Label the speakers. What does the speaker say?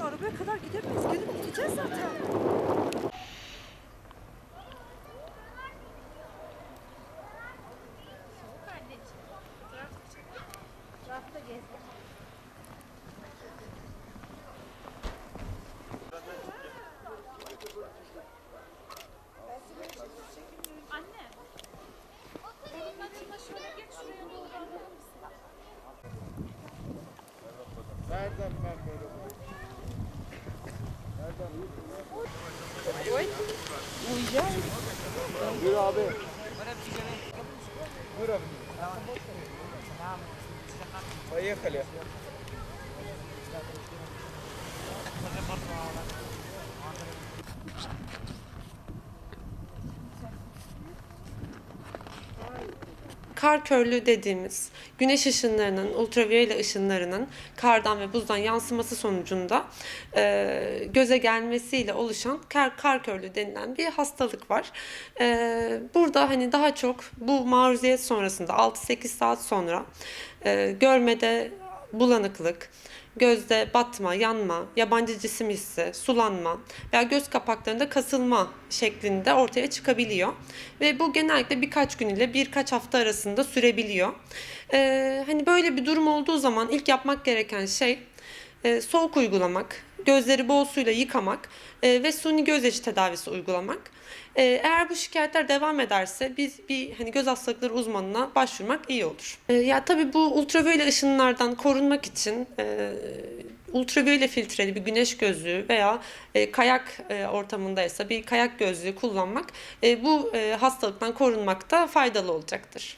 Speaker 1: Arabaya kadar gidemeyiz. Gelip gideceğiz zaten.
Speaker 2: Nereden ben böyle Nereden?
Speaker 1: Uyuyacağız.
Speaker 2: Buyur abi. Buyur abi. Поехали.
Speaker 3: Kar körlüğü dediğimiz güneş ışınlarının, ultraviyole ışınlarının kardan ve buzdan yansıması sonucunda e, göze gelmesiyle oluşan kar, kar körlüğü denilen bir hastalık var. E, burada hani daha çok bu maruziyet sonrasında 6-8 saat sonra e, görmede bulanıklık, gözde batma, yanma, yabancı cisim hissi, sulanma veya göz kapaklarında kasılma şeklinde ortaya çıkabiliyor. Ve bu genellikle birkaç gün ile birkaç hafta arasında sürebiliyor. Ee, hani böyle bir durum olduğu zaman ilk yapmak gereken şey e, soğuk uygulamak, gözleri bol suyla yıkamak e, ve suni göz yaşı tedavisi uygulamak. E, eğer bu şikayetler devam ederse biz bir hani göz hastalıkları uzmanına başvurmak iyi olur. E, ya tabii bu ultraviyole ışınlardan korunmak için e, ultraviyole filtreli bir güneş gözlüğü veya e, kayak e, ortamındaysa bir kayak gözlüğü kullanmak e, bu e, hastalıktan korunmakta faydalı olacaktır.